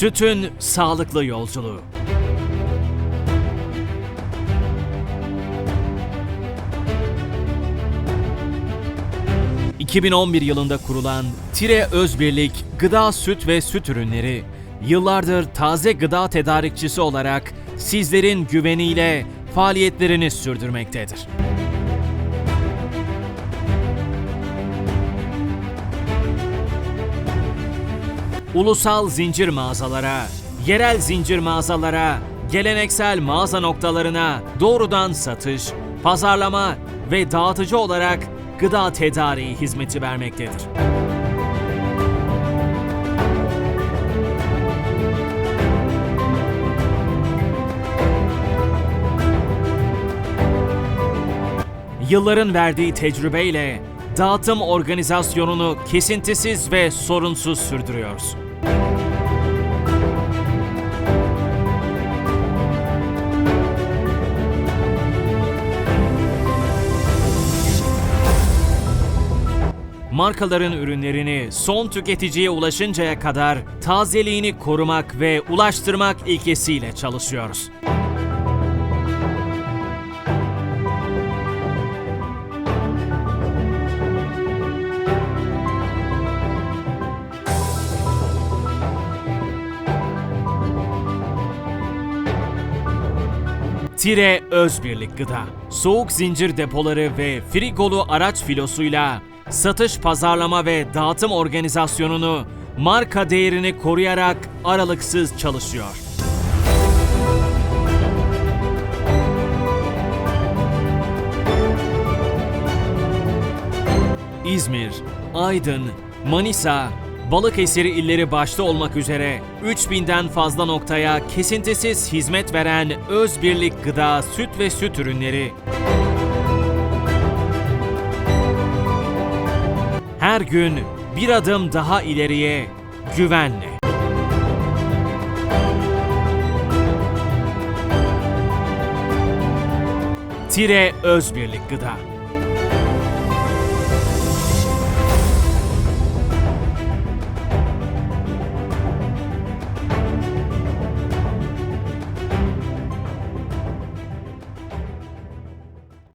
Sütün sağlıklı yolculuğu. ...2011 yılında kurulan Tire Özbirlik Gıda Süt ve Süt Ürünleri... ...yıllardır taze gıda tedarikçisi olarak... ...sizlerin güveniyle faaliyetlerini sürdürmektedir. Ulusal zincir mağazalara, yerel zincir mağazalara, geleneksel mağaza noktalarına doğrudan satış, pazarlama ve dağıtıcı olarak gıda tedariği hizmeti vermektedir. Yılların verdiği tecrübeyle dağıtım organizasyonunu kesintisiz ve sorunsuz sürdürüyoruz. Markaların ürünlerini son tüketiciye ulaşıncaya kadar tazeliğini korumak ve ulaştırmak ilkesiyle çalışıyoruz. Tire Özbirlik Gıda. Soğuk zincir depoları ve frigolu araç filosuyla satış, pazarlama ve dağıtım organizasyonunu marka değerini koruyarak aralıksız çalışıyor. İzmir, Aydın, Manisa, Balıkesir illeri başta olmak üzere 3000'den fazla noktaya kesintisiz hizmet veren Özbirlik Gıda Süt ve Süt Ürünleri her gün bir adım daha ileriye güvenle. Tire Özbirlik Gıda